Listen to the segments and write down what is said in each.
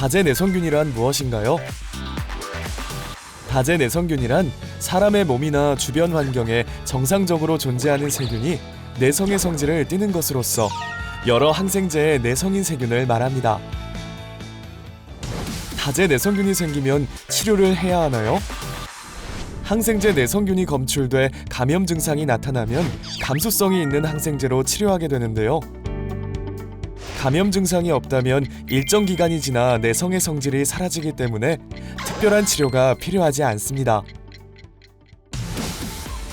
다제내성균이란 무엇인가요? 다제내성균이란 사람의 몸이나 주변 환경에 정상적으로 존재하는 세균이 내성의 성질을 띠는 것으로서 여러 항생제의 내성인 세균을 말합니다. 다제 내성균이 생기면 치료를 해야 하나요? 항생제 내성균이 검출돼 감염 증상이 나타나면 감수성이 있는 항생제로 치료하게 되는데요. 감염 증상이 없다면 일정 기간이 지나 내성의 성질이 사라지기 때문에 특별한 치료가 필요하지 않습니다.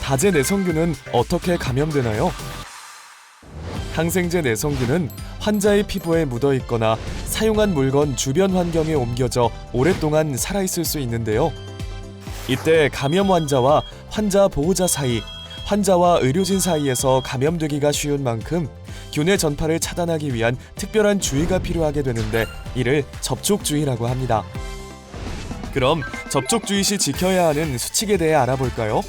다제 내성균은 어떻게 감염되나요? 항생제 내성균은 환자의 피부에 묻어 있거나 사용한 물건 주변 환경에 옮겨져 오랫동안 살아 있을 수 있는데요. 이때 감염 환자와 환자 보호자 사이, 환자와 의료진 사이에서 감염되기가 쉬운 만큼 균의 전파를 차단하기 위한 특별한 주의가 필요하게 되는데 이를 접촉주의라고 합니다. 그럼 접촉주의 시 지켜야 하는 수칙에 대해 알아볼까요?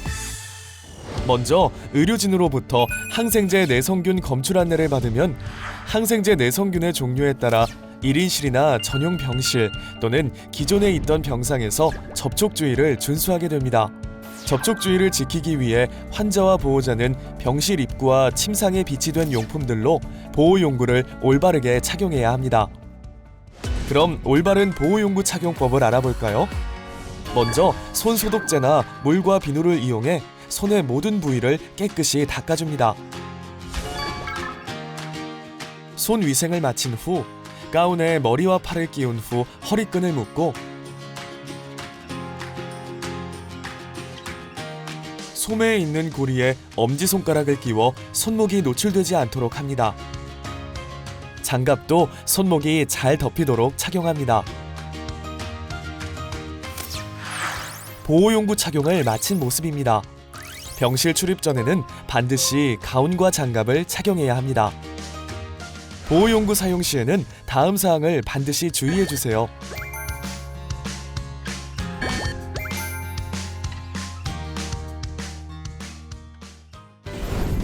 먼저 의료진으로부터 항생제 내성균 검출 안내를 받으면 항생제 내성균의 종류에 따라 1인실이나 전용 병실 또는 기존에 있던 병상에서 접촉주의를 준수하게 됩니다. 접촉주의를 지키기 위해 환자와 보호자는 병실 입구와 침상에 비치된 용품들로 보호용구를 올바르게 착용해야 합니다. 그럼 올바른 보호용구 착용법을 알아볼까요? 먼저 손 소독제나 물과 비누를 이용해 손의 모든 부위를 깨끗이 닦아줍니다. 손 위생을 마친 후 가운에 머리와 팔을 끼운 후 허리끈을 묶고 소매에 있는 고리에 엄지손가락을 끼워 손목이 노출되지 않도록 합니다. 장갑도 손목이 잘 덮이도록 착용합니다. 보호용구 착용을 마친 모습입니다. 병실 출입 전에는 반드시 가운과 장갑을 착용해야 합니다. 보호용구 사용 시에는 다음 사항을 반드시 주의해 주세요.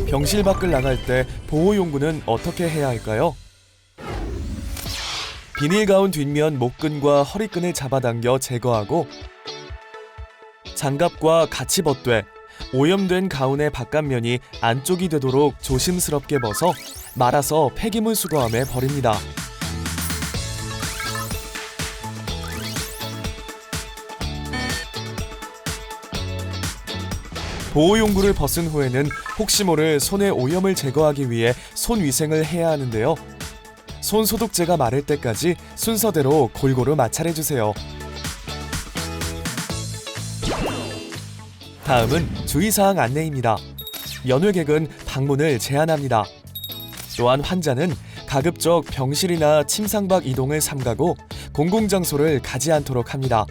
병실 밖을 나갈 때 보호용구는 어떻게 해야 할까요? 비닐 가운 뒷면 목끈과 허리끈을 잡아당겨 제거하고 장갑과 같이 벗되 오염된 가운의 바깥면이 안쪽이 되도록 조심스럽게 벗어 말아서 폐기물 수거함에 버립니다. 보호용구를 벗은 후에는 혹시 모를 손의 오염을 제거하기 위해 손 위생을 해야 하는데요. 손 소독제가 마를 때까지 순서대로 골고루 마찰해 주세요. 다음은 주의사항 안내입니다. 연회객은 방문을 제한합니다. 또한 환자는 가급적 병실이나 침상 밖 이동을 삼가고 공공장소를 가지 않도록 합니다.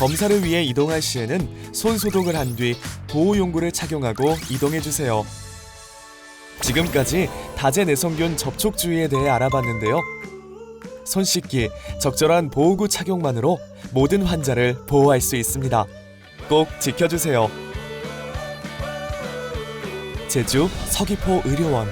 검사를 위해 이동할 시에는 손 소독을 한 뒤 보호 용구를 착용하고 이동해 주세요. 지금까지 다제 내성균 접촉 주의에 대해 알아봤는데요. 손 씻기, 적절한 보호구 착용만으로 모든 환자를 보호할 수 있습니다. 꼭 지켜주세요. 제주 서귀포 의료원